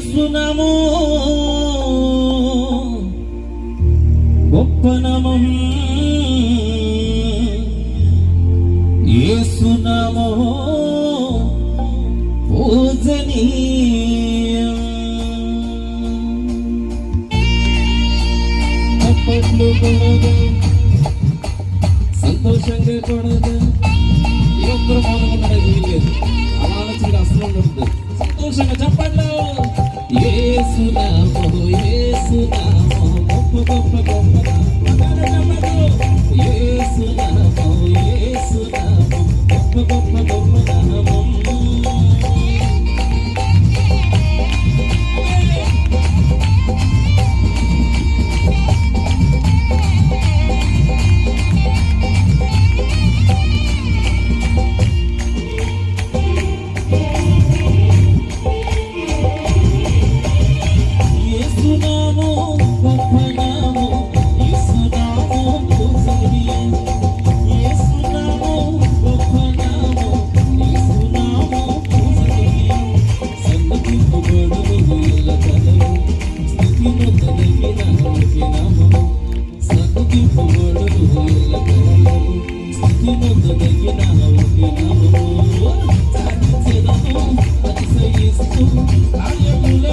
చేస్తున్నాము. గొప్ప నామం ఏసునామో. పూజనీయం. అప్పట్లో కూడదు సంతోషంగా కూడదు ఏ ఒక్కరు మౌనంగా వీలేదు అలా ఆలోచన అసలు ఉండదు సంతోషంగా చెప్పండి ఏసునామో అతిశయిస్తూ కార్యములను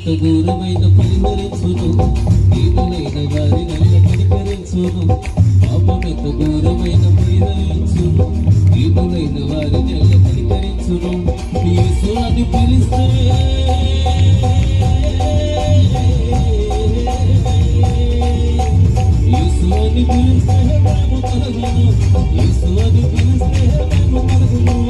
ఎంత ఘోరమైన పరిమరించును? దీనులైన వారి నల్ల పరికరించును. పాపం ఎంత ఘోరమైన పరిమరించును? దీనులైన వారి నల్ల పరికరించును. యేసు అని పిలిస్తే. యేసు అని పిలిస్తే మేము కలుగును. యేసు అని పిలిస్తే మేము కలుగును.